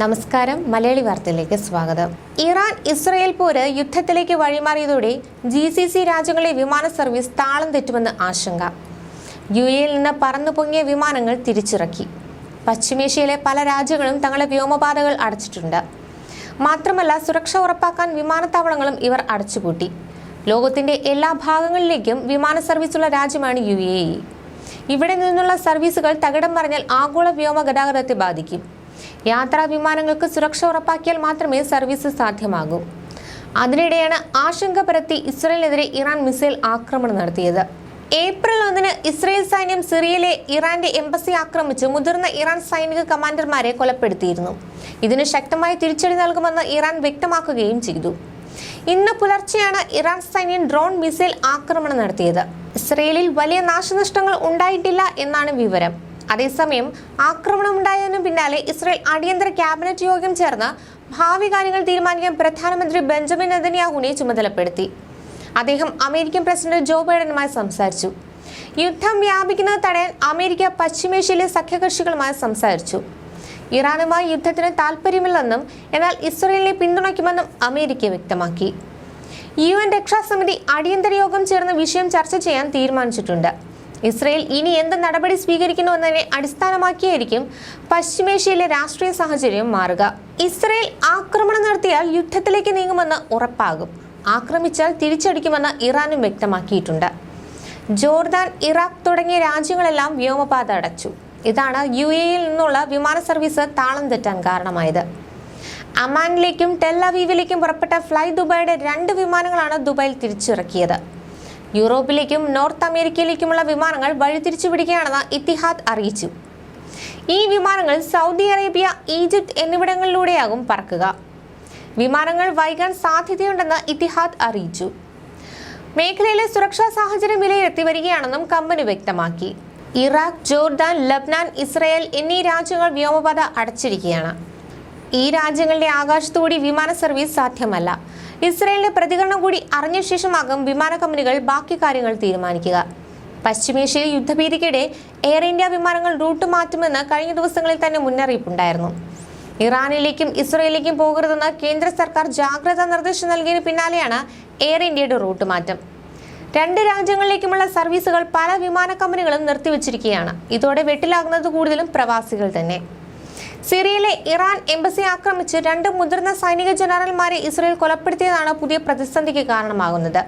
നമസ്കാരം. മലയാളി വാർത്തയിലേക്ക് സ്വാഗതം. ഇറാൻ ഇസ്രയേൽ പോര് യുദ്ധത്തിലേക്ക് വഴിമാറിയതോടെ ജി സി സി രാജ്യങ്ങളിലെ വിമാന സർവീസ് താളം തെറ്റുമെന്ന് ആശങ്ക. യു എയിൽ നിന്ന് പറന്നു പൊങ്ങിയ വിമാനങ്ങൾ തിരിച്ചിറക്കി. പശ്ചിമേഷ്യയിലെ പല രാജ്യങ്ങളും തങ്ങളുടെ വ്യോമപാതകൾ അടച്ചിട്ടുണ്ട്. മാത്രമല്ല സുരക്ഷ ഉറപ്പാക്കാൻ വിമാനത്താവളങ്ങളും ഇവർ അടച്ചുപൂട്ടി. ലോകത്തിന്റെ എല്ലാ ഭാഗങ്ങളിലേക്കും വിമാന സർവീസുള്ള രാജ്യമാണ് യു എ ഇ. ഇവിടെ നിന്നുള്ള സർവീസുകൾ തകിടം പറഞ്ഞാൽ ആഗോള വ്യോമ ഗതാഗതത്തെ ബാധിക്കും. യാത്രാ വിമാനങ്ങൾക്ക് സുരക്ഷ ഉറപ്പാക്കിയാൽ മാത്രമേ സർവീസ് സാധ്യമാകൂ. അതിനിടെയാണ് ആശങ്ക പരത്തി ഇസ്രയേലിനെതിരെ ഇറാൻ മിസൈൽ ആക്രമണം നടത്തിയത്. ഏപ്രിൽ ഒന്നിന് ഇസ്രയേൽ സൈന്യം സിറിയയിലെ ഇറാന്റെ എംബസി ആക്രമിച്ച് മുതിർന്ന ഇറാൻ സൈനിക കമാൻഡർമാരെ കൊലപ്പെടുത്തിയിരുന്നു. ഇതിന് ശക്തമായ തിരിച്ചടി നൽകുമെന്ന് ഇറാൻ വ്യക്തമാക്കുകയും ചെയ്തു. ഇന്ന് പുലർച്ചെയാണ് ഇറാൻ സൈന്യം ഡ്രോൺ മിസൈൽ ആക്രമണം നടത്തിയത്. ഇസ്രയേലിൽ വലിയ നാശനഷ്ടങ്ങൾ ഉണ്ടായിട്ടില്ല എന്നാണ് വിവരം. അതേസമയം ആക്രമണം ഉണ്ടായതിനു പിന്നാലെ ഇസ്രയേൽ അടിയന്തര ക്യാബിനറ്റ് യോഗം ചേർന്ന് ഭാവി കാര്യങ്ങൾ തീരുമാനിക്കാൻ പ്രധാനമന്ത്രി ബെഞ്ചമിൻ നെതന്യാഹുവിനെ ചുമതലപ്പെടുത്തി. അദ്ദേഹം അമേരിക്കൻ പ്രസിഡന്റ് ജോ ബൈഡനുമായി സംസാരിച്ചു. യുദ്ധം വ്യാപിക്കുന്നത് തടയാൻ അമേരിക്ക പശ്ചിമേഷ്യയിലെ സഖ്യകക്ഷികളുമായി സംസാരിച്ചു. ഇറാനുമായി യുദ്ധത്തിന് താൽപ്പര്യമില്ലെന്നും എന്നാൽ ഇസ്രയേലിനെ പിന്തുണയ്ക്കുമെന്നും അമേരിക്ക വ്യക്തമാക്കി. യു എൻ രക്ഷാസമിതി അടിയന്തര യോഗം ചേർന്ന് വിഷയം ചർച്ച ചെയ്യാൻ തീരുമാനിച്ചിട്ടുണ്ട്. ഇസ്രയേൽ ഇനി എന്ത് നടപടി സ്വീകരിക്കുന്നു എന്നതിനെ അടിസ്ഥാനമാക്കിയായിരിക്കും പശ്ചിമേഷ്യയിലെ രാഷ്ട്രീയ സാഹചര്യം മാറുക. ഇസ്രയേൽ ആക്രമണം നടത്തിയാൽ യുദ്ധത്തിലേക്ക് നീങ്ങുമെന്ന് ഉറപ്പാകും. ആക്രമിച്ചാൽ തിരിച്ചടിക്കുമെന്ന് ഇറാനും വ്യക്തമാക്കിയിട്ടുണ്ട്. ജോർദാൻ ഇറാഖ് തുടങ്ങിയ രാജ്യങ്ങളെല്ലാം വ്യോമപാത അടച്ചു. ഇതാണ് യു എയിൽ നിന്നുള്ള വിമാന സർവീസ് താളം തെറ്റാൻ കാരണമായത്. അമാനിലേക്കും ടെൽ അവീവിലേക്കും പുറപ്പെട്ട ഫ്ലൈ ദുബായുടെ രണ്ട് വിമാനങ്ങളാണ് ദുബായിൽ തിരിച്ചിറക്കിയത്. യൂറോപ്പിലേക്കും നോർത്ത് അമേരിക്കയിലേക്കുമുള്ള വിമാനങ്ങൾ വഴിതിരിച്ചു പിടിക്കുകയാണെന്ന് ഇത്തിഹാദ് അറിയിച്ചു. ഈ വിമാനങ്ങൾ സൗദി അറേബ്യ ഈജിപ്ത് എന്നിവിടങ്ങളിലൂടെയാകും പറക്കുക. വിമാനങ്ങൾ വൈകാൻ സാധ്യതയുണ്ടെന്ന് ഇത്തിഹാദ് അറിയിച്ചു. മേഖലയിലെ സുരക്ഷാ സാഹചര്യം വിലയിരുത്തി വരികയാണെന്നും കമ്പനി വ്യക്തമാക്കി. ഇറാഖ് ജോർദാൻ ലബ്നാൻ ഇസ്രയേൽ എന്നീ രാജ്യങ്ങൾ വ്യോമപാത അടച്ചിരിക്കുകയാണ്. ഈ രാജ്യങ്ങളുടെ ആകാശത്തുകൂടി വിമാന സർവീസ് സാധ്യമല്ല. ഇസ്രയേലിന്റെ പ്രതികരണം കൂടി അറിഞ്ഞ ശേഷമാകും വിമാന കമ്പനികൾ ബാക്കി കാര്യങ്ങൾ തീരുമാനിക്കുക. പശ്ചിമേഷ്യയിൽ യുദ്ധഭീതിക്കിടെ എയർ ഇന്ത്യ വിമാനങ്ങൾ റൂട്ട് മാറ്റുമെന്ന് കഴിഞ്ഞ ദിവസങ്ങളിൽ തന്നെ മുന്നറിയിപ്പുണ്ടായിരുന്നു. ഇറാനിലേക്കും ഇസ്രയേലിലേക്കും പോകരുതെന്ന് കേന്ദ്ര സർക്കാർ ജാഗ്രതാ നിർദ്ദേശം നൽകിയതിന് പിന്നാലെയാണ് എയർ ഇന്ത്യയുടെ റൂട്ട് മാറ്റം. രണ്ട് രാജ്യങ്ങളിലേക്കുമുള്ള സർവീസുകൾ പല വിമാന കമ്പനികളും നിർത്തിവച്ചിരിക്കുകയാണ്. ഇതോടെ വെട്ടിലാകുന്നത് കൂടുതലും പ്രവാസികൾ തന്നെ. സിറിയയിലെ ഇറാൻ എംബസി ആക്രമിച്ച് രണ്ട് മുതിർന്ന സൈനിക ജനറൽമാരെ ഇസ്രയേൽ കൊലപ്പെടുത്തിയതാണ് പുതിയ പ്രതിസന്ധിക്ക് കാരണമാകുന്നത്.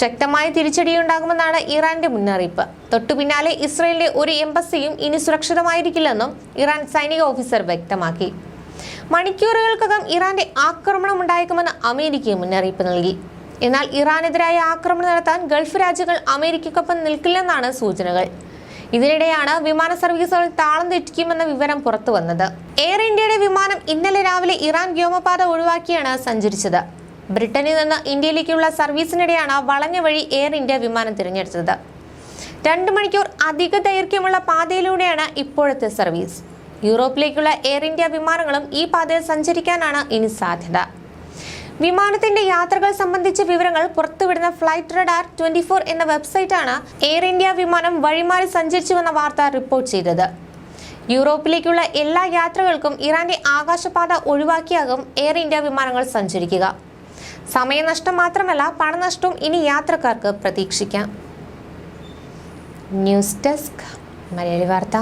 ശക്തമായ തിരിച്ചടിയുണ്ടാകുമെന്നാണ് ഇറാന്റെ മുന്നറിയിപ്പ്. തൊട്ടു പിന്നാലെ ഒരു എംബസിയും ഇനി സുരക്ഷിതമായിരിക്കില്ലെന്നും ഇറാൻ സൈനിക ഓഫീസർ വ്യക്തമാക്കി. മണിക്കൂറുകൾക്കകം ഇറാന്റെ ആക്രമണം ഉണ്ടായേക്കുമെന്ന് അമേരിക്ക മുന്നറിയിപ്പ് നൽകി. എന്നാൽ ഇറാനെതിരായ ആക്രമണം നടത്താൻ ഗൾഫ് രാജ്യങ്ങൾ അമേരിക്കയ്ക്കൊപ്പം നിൽക്കില്ലെന്നാണ് സൂചനകൾ. ഇതിനിടെയാണ് വിമാന സർവീസുകൾ താളം തെറ്റിക്കുമെന്ന വിവരം പുറത്തു വന്നത്. എയർ ഇന്ത്യയുടെ വിമാനം ഇന്നലെ രാവിലെ ഇറാൻ വ്യോമപാത ഒഴിവാക്കിയാണ് സഞ്ചരിച്ചത്. ബ്രിട്ടനിൽ നിന്ന് ഇന്ത്യയിലേക്കുള്ള സർവീസിനിടെയാണ് വളഞ്ഞ വഴി എയർ ഇന്ത്യ വിമാനം തിരഞ്ഞെടുത്തത്. രണ്ട് മണിക്കൂർ അധിക ദൈർഘ്യമുള്ള പാതയിലൂടെയാണ് ഇപ്പോഴത്തെ സർവീസ്. യൂറോപ്പിലേക്കുള്ള എയർ ഇന്ത്യ വിമാനങ്ങളും ഈ പാതയിൽ സഞ്ചരിക്കാനാണ് ഇനി സാധ്യത. വിമാനത്തിന്റെ യാത്രകൾ സംബന്ധിച്ച വിവരങ്ങൾ പുറത്തുവിടുന്ന ഫ്ലൈറ്റ് റഡാർ ട്വന്റി ഫോർ എന്ന വെബ്സൈറ്റാണ് എയർ ഇന്ത്യ വിമാനം വഴിമാറി സഞ്ചരിച്ചുവെന്ന വാർത്ത റിപ്പോർട്ട് ചെയ്തത്. യൂറോപ്പിലേക്കുള്ള എല്ലാ യാത്രകൾക്കും ഇറാന്റെ ആകാശപാത ഒഴിവാക്കിയാകും എയർ ഇന്ത്യ വിമാനങ്ങൾ സഞ്ചരിക്കുക. സമയനഷ്ടം മാത്രമല്ല പണനഷ്ടവും ഇനി യാത്രക്കാർക്ക് പ്രതീക്ഷിക്കാം. ന്യൂസ് ഡെസ്ക് മലയാളി വാർത്ത.